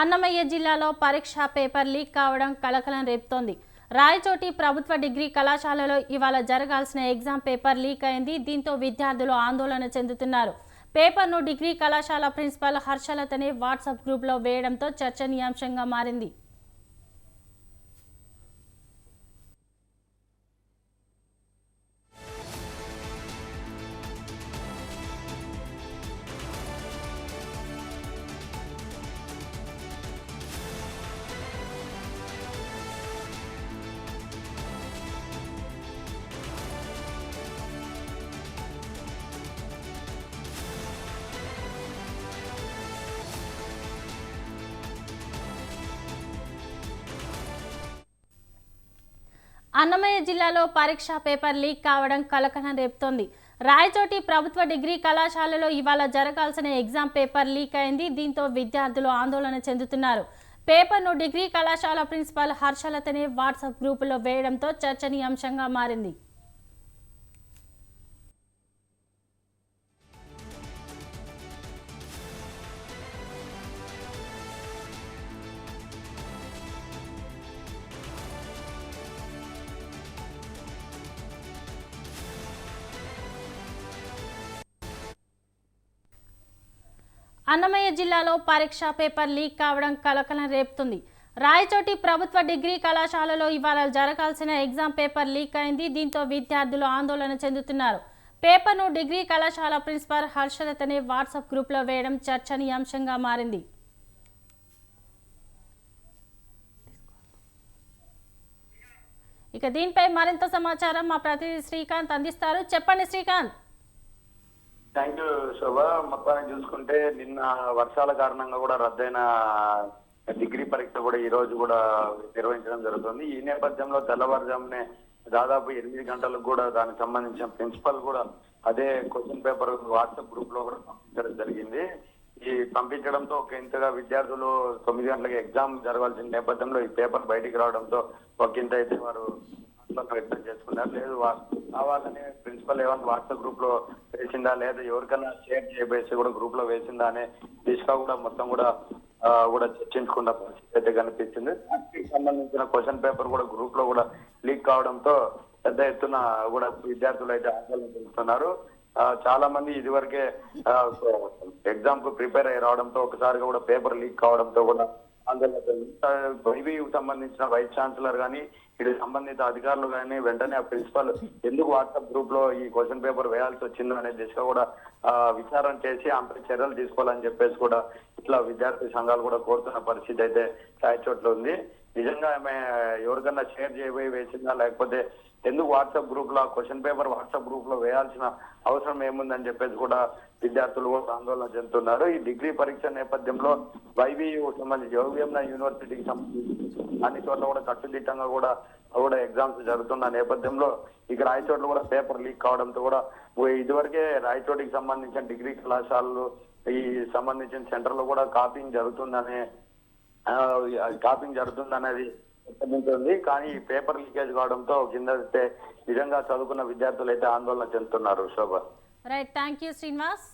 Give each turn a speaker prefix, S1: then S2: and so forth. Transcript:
S1: అన్నమయ్య జిల్లాలో పరీక్ష paper leak కావడం కలకలం రేపుతోంది. రాయచోటి ప్రభుత్వ డిగ్రీ కళాశాలలో ఇవాళ జరగాల్సిన ఎగ్జామ్ పేపర్ లీక్ అయింది. దీంతో విద్యార్థులు ఆందోళన చెందుతున్నారు. పేపర్ను డిగ్రీ కళాశాల ప్రిన్సిపల్ హర్షలతనే వాట్సాప్ గ్రూప్లో వేయడంతో చర్చనీయాంశంగా మారింది. అన్నమయ్య జిల్లాలో పరీక్ష పేపర్ లీక్ కావడం కలకలం రేపుతోంది. రాయచోటి ప్రభుత్వ డిగ్రీ కళాశాలలో ఇవాళ జరగాల్సిన ఎగ్జామ్ పేపర్ లీక్ అయింది. దీంతో విద్యార్థులు ఆందోళన చెందుతున్నారు. పేపర్ను డిగ్రీ కళాశాల ప్రిన్సిపాల్ హర్షలతనే వాట్సాప్ గ్రూపులో వేయడంతో చర్చనీయాంశంగా మారింది. అన్నమయ్య జిల్లాలో పరీక్ష పేపర్ లీక్ కావడం కలకలం రేపుతుంది. రాయచోటి ప్రభుత్వ డిగ్రీ కళాశాలలో ఇవాళ జరగాల్సిన ఎగ్జామ్ పేపర్ లీక్ అయింది. దీంతో విద్యార్థులు ఆందోళన చెందుతున్నారు. పేపర్ను డిగ్రీ కళాశాల ప్రిన్సిపాల్ హర్షలతనే వాట్సాప్ గ్రూప్లో వేయడం చర్చనీయాంశంగా మారింది. ఇక దీనిపై మరింత సమాచారం మా ప్రతినిధి శ్రీకాంత్ అందిస్తారు. చెప్పండి శ్రీకాంత్.
S2: థ్యాంక్ యూ శోభ. మొత్తానికి చూసుకుంటే నిన్న వర్షాల కారణంగా కూడా రద్దయిన డిగ్రీ పరీక్ష కూడా ఈ రోజు కూడా నిర్వహించడం జరుగుతుంది. ఈ నేపథ్యంలో తెల్లవారుజామునే దాదాపు ఎనిమిది గంటలకు కూడా దానికి సంబంధించిన ప్రిన్సిపల్ కూడా అదే క్వశ్చన్ పేపర్ వాట్సాప్ గ్రూప్లో కూడా పంపించడం జరిగింది. ఈ పంపించడంతో ఒక ఇంతగా విద్యార్థులు తొమ్మిది గంటలకు ఎగ్జామ్ జరగాల్సిన నేపథ్యంలో ఈ పేపర్ బయటికి రావడంతో ఒక ఇంత అయితే వారు ప్రిన్సిపల్ వ్యక్తం చేసుకున్నారు లేదు కావాలని ప్రిన్సిపల్ ఏమైనా వాట్సాప్ గ్రూప్లో వేసిందా? లేదా ఎవరికైనా షేర్ చేయబేసి కూడా గ్రూప్లో వేసిందా అనే దిశగా కూడా మొత్తం కూడా కూడా చర్చించకుండా పరిస్థితి అయితే కనిపించింది. దానికి సంబంధించిన క్వశ్చన్ పేపర్ కూడా గ్రూప్లో కూడా లీక్ కావడంతో పెద్ద ఎత్తున కూడా విద్యార్థులు అయితే ఆందోళన చెందుతున్నారు. చాలా మంది ఇదివరకే ఎగ్జామ్కు ప్రిపేర్ అయ్యి రావడంతో ఒకసారిగా కూడా పేపర్ లీక్ కావడంతో కూడా అందులో వైవీకి సంబంధించిన వైస్ ఛాన్సలర్ కానీ ఇటు సంబంధిత అధికారులు కానీ వెంటనే ఆ ప్రిన్సిపల్ ఎందుకు వాట్సాప్ గ్రూప్లో ఈ క్వశ్చన్ పేపర్ వేయాల్సి వచ్చిందో అనే దిశగా కూడా ఆ, విచారణ చేసి ఆమెపై చర్యలు తీసుకోవాలని చెప్పేసి కూడా ఇట్లా విద్యార్థి సంఘాలు కూడా కోరుతున్న పరిస్థితి అయితే రాయచోట్ల ఉంది. నిజంగా ఆమె ఎవరికన్నా షేర్ చేయబోయి వేసిందా? లేకపోతే ఎందుకు వాట్సాప్ గ్రూప్లో క్వశ్చన్ పేపర్ వాట్సాప్ గ్రూప్లో వేయాల్సిన అవసరం ఏముందని చెప్పేసి కూడా విద్యార్థులు కూడా ఆందోళన చెందుతున్నారు. ఈ డిగ్రీ పరీక్ష నేపథ్యంలో వైవి సంబంధించి యోగియంన యూనివర్సిటీకి సంబంధించి అన్ని చోట్ల కూడా కట్టుదిట్టంగా కూడా కూడా ఎగ్జామ్స్ జరుగుతున్న నేపథ్యంలో ఇక రాయచోట్ల కూడా పేపర్ లీక్ కావడంతో కూడా ఇదివరకే రాయచోటికి సంబంధించిన డిగ్రీ కళాశాలలు ఈ సంబంధించిన సెంటర్లో కూడా కాపింగ్ జరుగుతుందనే కాపింగ్ జరుగుతుందనేది ఉంటుంది కానీ పేపర్ లీకేజ్ కావడంతో కింద నిజంగా చదువుకున్న విద్యార్థులు అయితే ఆందోళన చెందుతున్నారు. Shobha.
S1: Right thank you Srinivas